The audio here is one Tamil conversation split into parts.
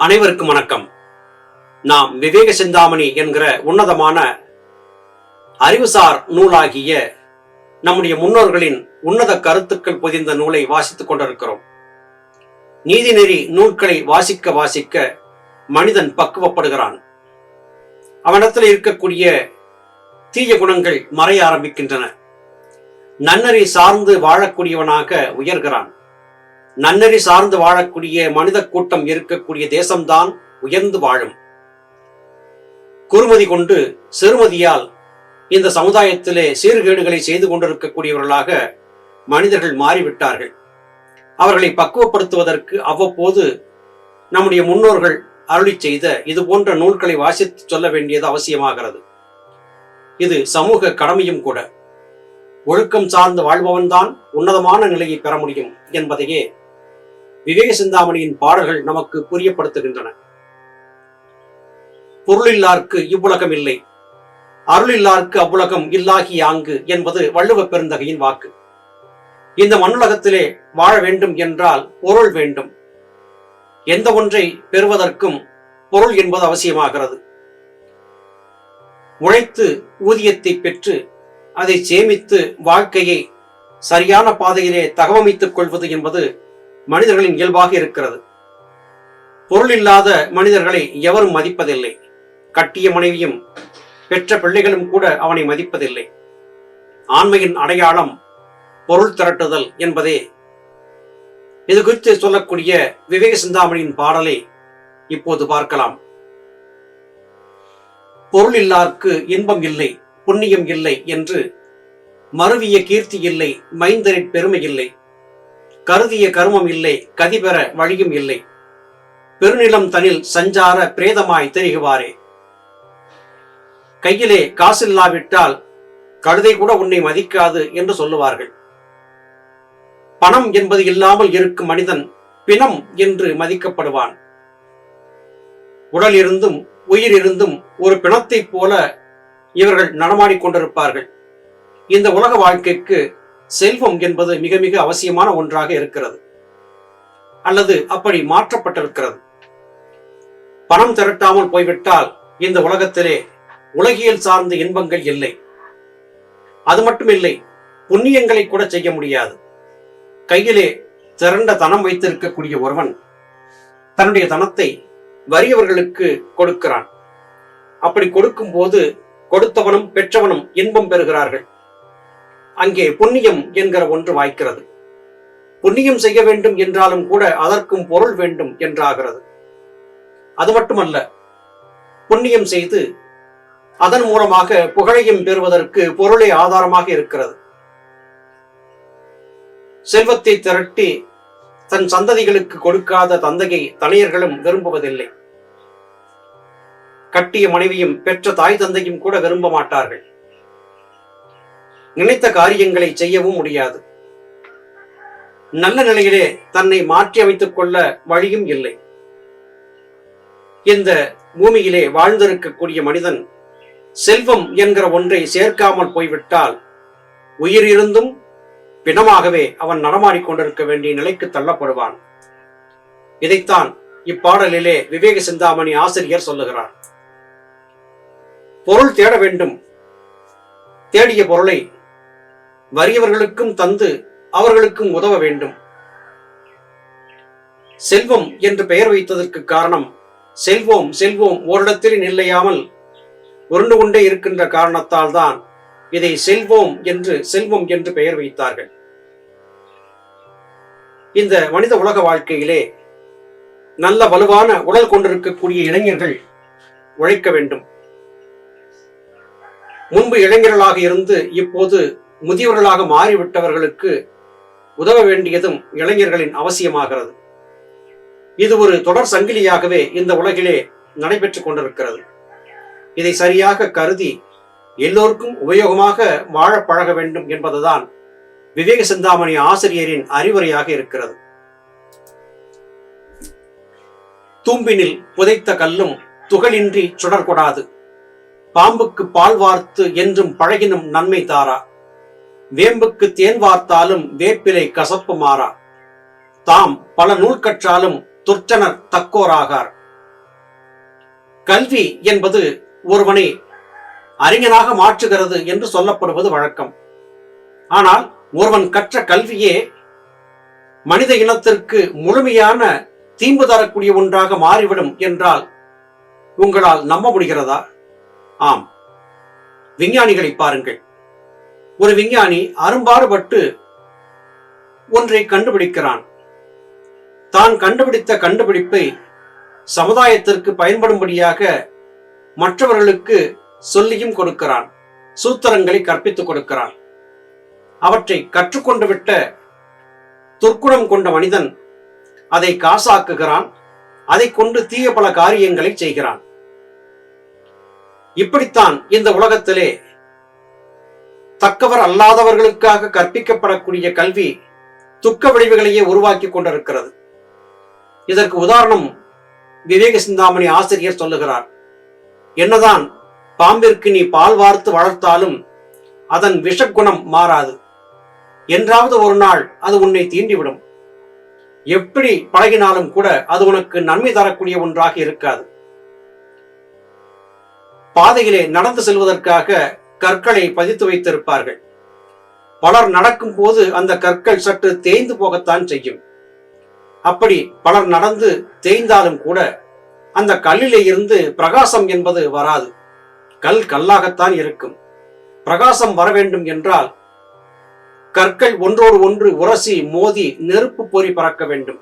அனைவருக்கும் வணக்கம். நாம் விவேக சிந்தாமணி என்கிற உன்னதமான அறிவுசார் நூலாகிய நம்முடைய முன்னோர்களின் உன்னத கருத்துக்கள் பொதிந்த நூலை வாசித்துக் கொண்டிருக்கிறோம். நீதிநெறி நூல்களை வாசிக்க வாசிக்க மனிதன் பக்குவப்படுகிறான். அவனிடத்தில் இருக்கக்கூடிய தீய குணங்கள் மறைய ஆரம்பிக்கின்றன. நன்னறி சார்ந்து வாழக்கூடியவனாக உயர்கிறான். நன்னறி சார்ந்து வாழக்கூடிய மனித கூட்டம் இருக்கக்கூடிய தேசம்தான் உயர்ந்து வாழும். குறுமதி கொண்டு சிறுமதியால் இந்த சமுதாயத்திலே சீர்கேடுகளை செய்து கொண்டிருக்கக்கூடியவர்களாக மனிதர்கள் மாறிவிட்டார்கள். அவர்களை பக்குவப்படுத்துவதற்கு அவ்வப்போது நம்முடைய முன்னோர்கள் அருளி செய்த இது போன்ற நூல்களை வாசித்து சொல்ல வேண்டியது அவசியமாகிறது. இது சமூக கடமையும் கூட. ஒழுக்கம் சார்ந்து வாழ்பவன்தான் உன்னதமான நிலையை பெற முடியும் என்பதையே விவேக சிந்தாமணியின் பாடல்கள் நமக்கு புரியப்படுத்துகின்றன. பொருளில்லார்க்கு இவ்வுலகம் இல்லை. அருளில்லார்க்கு அவ்வுலகம் இல்லாகி ஆங்கு என்பது வள்ளுவ பெருந்தகையின் வாக்கு. இந்த மண்ணுலகத்திலே வாழ வேண்டும் என்றால் பொருள் வேண்டும். எந்த ஒன்றை பெறுவதற்கும் பொருள் என்பது அவசியமாகிறது. உழைத்து ஊதியத்தை பெற்று அதை சேமித்து வாழ்க்கையை சரியான பாதையிலே தகவமைத்துக் கொள்வது என்பது மனிதர்களின் இயல்பாக இருக்கிறது. பொருள் இல்லாத மனிதர்களை எவரும் மதிப்பதில்லை. கட்டிய மனைவியும் பெற்ற பிள்ளைகளும் கூட அவனை மதிப்பதில்லை. ஆண்மையின் அடையாளம் பொருள் திரட்டுதல் என்பதே. இது குறித்து சொல்லக்கூடிய விவேக சிந்தாமணியின் பாடலை இப்போது பார்க்கலாம். பொருள் இல்லார்க்கு இன்பம் இல்லை புண்ணியம் இல்லை என்று மருவிய கீர்த்தி இல்லை மைந்தரின் பெருமை இல்லை. கருதிய கருமம் இல்லை கதிபெற வழியும் இல்லை. பெருநிலம் தனில் சஞ்சார பிரேதமாய் தெரிகுவாரே. கையிலே காசில்லாவிட்டால் கழுதை கூட உன்னை மதிக்காது என்று சொல்லுவார்கள். பணம் என்பது இல்லாமல் இருக்கும் மனிதன் பிணம் என்று மதிக்கப்படுவான். உடல் இருந்தும் உயிர் இருந்தும் ஒரு பிணத்தைப் போல இவர்கள் நடமாடிக்கொண்டிருப்பார்கள் இந்த உலக வாழ்க்கைக்கு செல்வம் என்பது மிக மிக அவசியமான ஒன்றாக இருக்கிறது. அல்லது அப்படி மாற்றப்பட்டிருக்கிறது. பணம் திரட்டாமல் போய்விட்டால் இந்த உலகத்திலே உலகியல் சார்ந்த இன்பங்கள் இல்லை. அது மட்டுமில்லை புண்ணியங்களை கூட செய்ய முடியாது. கையிலே திரண்ட தனம் வைத்திருக்கக்கூடிய ஒருவன் தன்னுடைய தனத்தை வறியவர்களுக்கு கொடுக்கிறான். அப்படி கொடுக்கும் போது கொடுத்தவனும் பெற்றவனும் இன்பம் பெறுகிறார்கள். அங்கே புண்ணியம் என்கிற ஒன்று வாய்க்கிறது. புண்ணியம் செய்ய வேண்டும் என்றாலும் கூட அதற்கும் பொருள் வேண்டும் என்றாகிறது. அது மட்டுமல்ல புண்ணியம் செய்து அதன் மூலமாக புகழையும் பெறுவதற்கு பொருளே ஆதாரமாக இருக்கிறது. செல்வத்தை திரட்டி தன் சந்ததிகளுக்கு கொடுக்காத தந்தையை தனியர்களும் விரும்புவதில்லை. கட்டிய மனைவியும் பெற்ற தாய் தந்தையும் கூட விரும்ப மாட்டார்கள். நினைத்த காரியங்களை செய்யவும் முடியாது. நல்ல நிலையிலே தன்னை மாற்றி அமைத்துக் கொள்ள வழியும் இல்லை. இந்த பூமியிலே வாழ்ந்திருக்கக்கூடிய மனிதன் செல்வம் என்கிற ஒன்றை சேர்க்காமல் போய்விட்டால் உயிர் இருந்தும் பிணமாகவே அவன் நடமாடிக்கொண்டிருக்க வேண்டிய நிலைக்கு தள்ளப்படுவான். இதைத்தான் இப்பாடலிலே விவேக சிந்தாமணி ஆசிரியர் சொல்லுகிறார். பொருள் தேட வேண்டும். தேடிய பொருளை வறியவர்களுக்கும் தந்து அவர்களுக்கும் உதவ வேண்டும். செல்வம் என்று பெயர் வைத்ததற்கு காரணம் செல்வோம் செல்வோம் ஓரிடத்தில் நில்லையாமல் உருண்டு கொண்டே இருக்கின்ற காரணத்தால் தான் இதை செல்வோம் என்று செல்வம் என்று பெயர் வைத்தார்கள். இந்த மனித உலக வாழ்க்கையிலே நல்ல வலுவான உடல் கொண்டிருக்கக்கூடிய இளைஞர்கள் உழைக்க வேண்டும். முன்பு இளைஞர்களாக இருந்து இப்போது முதியவர்களாக மாறிவிட்டவர்களுக்கு உதவ வேண்டியதும் இளைஞர்களின் அவசியமாகிறது. இது ஒரு தொடர் சங்கிலியாகவே இந்த உலகிலே நடைபெற்றுக் கொண்டிருக்கிறது. இதை சரியாக கருதி எல்லோருக்கும் உபயோகமாக வாழ பழக வேண்டும் என்பதுதான் விவேக சிந்தாமணி ஆசிரியரின் அறிவுரையாக இருக்கிறது. தூம்பினில் புதைத்த கல்லும் துகளின்றி சுடர்கொடாது. பாம்புக்கு பால் வார்த்து என்றும் பழகினும் நன்மை தாரா. வேம்புக்கு தேன் வார்த்தாலும் வேப்பிலை கசப்பு மாறா தாம் பல நூல் கற்றாலும் துர்ச்சனர் தக்கோராகார். கல்வி என்பது ஒருவனை அறிஞனாக மாற்றுகிறது என்று சொல்லப்படுவது வழக்கம். ஆனால் ஒருவன் கற்ற கல்வியே மனித இனத்திற்கு முழுமையான தீம்பு தரக்கூடிய ஒன்றாக மாறிவிடும் என்றால் உங்களால் நம்ப முடிகிறதா? ஆம். விஞ்ஞானிகளை பாருங்கள். ஒரு விஞ்ஞானி அரும்பாடுபட்டு ஒன்றை கண்டுபிடிக்கிறான். தான் கண்டுபிடித்த கண்டுபிடிப்பை சமுதாயத்திற்கு பயன்படும்படியாக மற்றவர்களுக்கு சொல்லியும் கொடுக்கிறான். சூத்திரங்களை கற்பித்துக் கொடுக்கிறான். அவற்றை கற்றுக்கொண்டு விட்ட துர்க்குணம் கொண்ட மனிதன் அதை காசாக்குகிறான். அதை கொண்டு தீய பல காரியங்களை செய்கிறான். இப்படித்தான் இந்த உலகத்திலே தக்கவர் அல்லாதவர்களுக்காக கற்பிக்கப்படக்கூடிய கல்வி துக்க விளைவுகளையே உருவாக்கி கொண்டிருக்கிறது. இதற்கு உதாரணம் விவேக சிந்தாமணி ஆசிரியர் சொல்லுகிறார் என்னதான் பாம்பிற்கு நீ பால் வார்த்து வளர்த்தாலும் அதன் விஷக்குணம் மாறாது. என்றாவது ஒரு நாள் அது உன்னை தீண்டிவிடும். எப்படி பழகினாலும் கூட அது உனக்கு நன்மை தரக்கூடிய ஒன்றாக இருக்காது. பாதையிலே நடந்து செல்வதற்காக கற்களை பதித்து வைத்திருப்பார்கள். பலர் நடக்கும் போது அந்த கற்கள் சற்று தேய்ந்து போகத்தான் செய்யும். அப்படி பலர் நடந்து தேய்ந்தாலும் கூட அந்த கல்லிலே இருந்து பிரகாசம் என்பது வராது. கல் கல்லாகத்தான் இருக்கும். பிரகாசம் வர வேண்டும் என்றால் கற்கள் ஒன்றோடு ஒன்று உரசி மோதி நெருப்பு பொறி பறக்க வேண்டும்.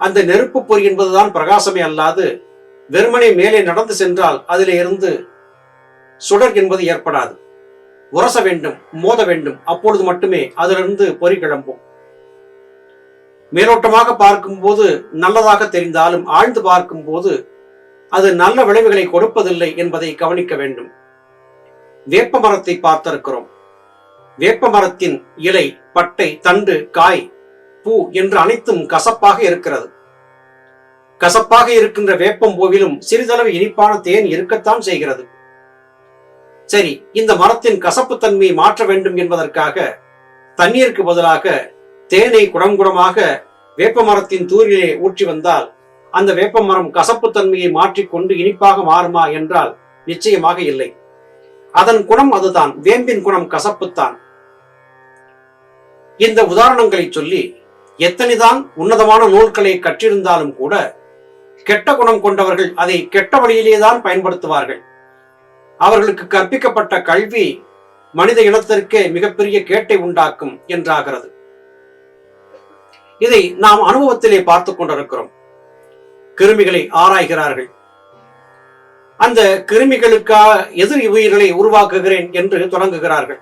அந்த நெருப்பு பொறி என்பதுதான் பிரகாசமே அல்லாது வெறுமனே மேலே நடந்து சென்றால் அதிலே இருந்து சுடர் என்பது ஏற்படாது. உரச வேண்டும் மோத வேண்டும் அப்பொழுது மட்டுமே அதிலிருந்து பொறி கிளம்பும். மேலோட்டமாக பார்க்கும்போது நல்லதாக தெரிந்தாலும் ஆழ்ந்து பார்க்கும்போது அது நல்ல விளைவுகளை கொடுப்பதில்லை என்பதை கவனிக்க வேண்டும். வேப்ப மரத்தை பார்த்திருக்கிறோம். வேப்ப மரத்தின் இலை பட்டை தண்டு காய் பூ என்று அனைத்தும் கசப்பாக இருக்கிறது. கசப்பாக இருக்கின்ற வேப்பம் பூவிலும் சிறிதளவு இனிப்பான தேன் இருக்கத்தான் செய்கிறது. சரி இந்த மரத்தின் கசப்பு தன்மையை மாற்ற வேண்டும் என்பதற்காக தண்ணீருக்கு பதிலாக தேனை குடம் குடமாக வேப்ப மரத்தின் தூரிலே ஊற்றி வந்தால் அந்த வேப்ப மரம் கசப்பு தன்மையை மாற்றிக்கொண்டு இனிப்பாக மாறுமா என்றால் நிச்சயமாக இல்லை. அதன் குணம் அதுதான் வேம்பின் குணம் கசப்புத்தான். இந்த உதாரணங்களை சொல்லி எத்தனைதான் உன்னதமான நூல்களை கற்றிருந்தாலும் கூட கெட்ட குணம் கொண்டவர்கள் அதை கெட்ட வழியிலேதான் பயன்படுத்துவார்கள். அவர்களுக்கு கற்பிக்கப்பட்ட கல்வி மனித இனத்திற்கே மிகப்பெரிய கேட்டை உண்டாக்கும் என்றாகிறது. இதை நாம் அனுபவத்திலே பார்த்துக் கொண்டிருக்கிறோம். கிருமிகளை ஆராய்கிறார்கள். அந்த கிருமிகளுக்காக எதிர் உயிர்களை உருவாக்குகிறேன் என்று தொடங்குகிறார்கள்.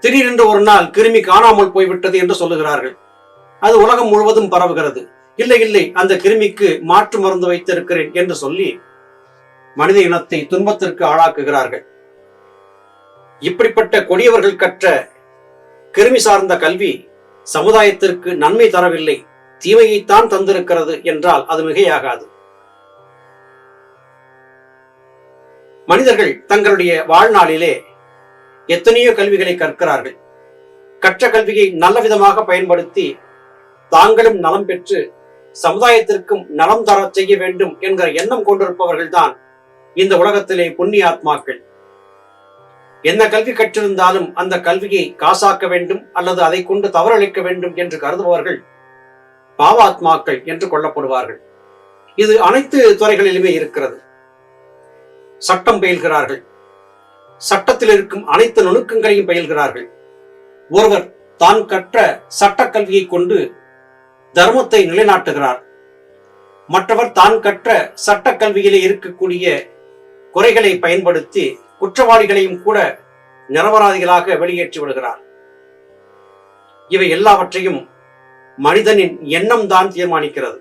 திடீரென்று ஒரு நாள் கிருமி காணாமல் போய்விட்டது என்று சொல்லுகிறார்கள். அது உலகம் முழுவதும் பரவுகிறது. இல்லை இல்லை அந்த கிருமிக்கு மாற்று மருந்து வைத்திருக்கிறேன் என்று சொல்லி மனித இனத்தை துன்பத்திற்கு ஆளாக்குகிறார்கள். இப்படிப்பட்ட கொடியவர்கள் கற்ற கிருமி சார்ந்த கல்வி சமுதாயத்திற்கு நன்மை தரவில்லை. தீமையைத்தான் தந்திருக்கிறது என்றால் அது மிகையாகாது. மனிதர்கள் தங்களுடைய வாழ்நாளிலே எத்தனையோ கல்விகளை கற்கிறார்கள். கற்ற கல்வியை நல்ல விதமாக பயன்படுத்தி தாங்களும் நலம் பெற்று சமுதாயத்திற்கும் நலம் தர செய்ய வேண்டும் என்கிற எண்ணம் கொண்டிருப்பவர்கள்தான் இந்த உலகத்திலே புண்ணிய ஆத்மாக்கள் என்ன கல்வி கற்றிருந்தாலும் அந்த கல்வியை காசாக்க வேண்டும் அல்லது அதை கொண்டு தவறளிக்க வேண்டும் என்று கருதுபவர்கள் பாவாத்மாக்கள் என்று கொள்ளப்படுவார்கள் இது அனைத்து துறைகளிலுமே இருக்கிறது. சட்டம் பயில்கிறார்கள். சட்டத்தில் இருக்கும் அனைத்து நுணுக்கங்களையும் பயில்கிறார்கள். ஒருவர் தான் கற்ற சட்ட கல்வியை கொண்டு தர்மத்தை நிலைநாட்டுகிறார். மற்றவர் தான் கற்ற சட்ட கல்வியிலே இருக்கக்கூடிய குறைகளை பயன்படுத்தி குற்றவாளிகளையும் கூட நிரபராதிகளாக வெளியேற்றி விடுகிறார். இவை எல்லாவற்றையும் மனிதனின் எண்ணம் தான் தீர்மானிக்கிறது.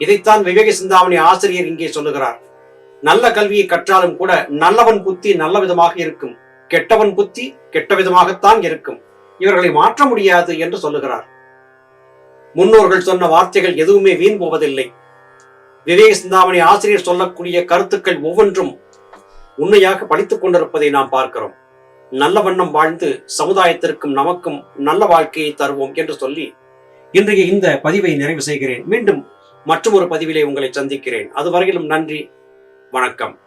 இதைத்தான் விவேக சிந்தாமணி ஆசிரியர் இங்கே சொல்லுகிறார். நல்ல கல்வியை கற்றாலும் கூட நல்லவன் புத்தி நல்ல விதமாக இருக்கும். கெட்டவன் புத்தி கெட்ட விதமாகத்தான் இருக்கும். இவர்களை மாற்ற முடியாது என்று சொல்லுகிறார். முன்னோர்கள் சொன்ன வார்த்தைகள் எதுவுமே வீண் போவதில்லை. விவேக சிந்தாமணி ஆசிரியர் சொல்லக்கூடிய கருத்துக்கள் ஒவ்வொன்றும் உண்மையாக படித்துக் கொண்டிருப்பதை நாம் பார்க்கிறோம். நல்ல வண்ணம் வாழ்ந்து சமுதாயத்திற்கும் நமக்கும் நல்ல வாழ்க்கையை தருவோம் என்று சொல்லி இன்றைய இந்த பதிவை நிறைவு செய்கிறேன். மீண்டும் மற்றும் ஒரு பதிவிலே உங்களை சந்திக்கிறேன். அதுவரையிலும் நன்றி வணக்கம்.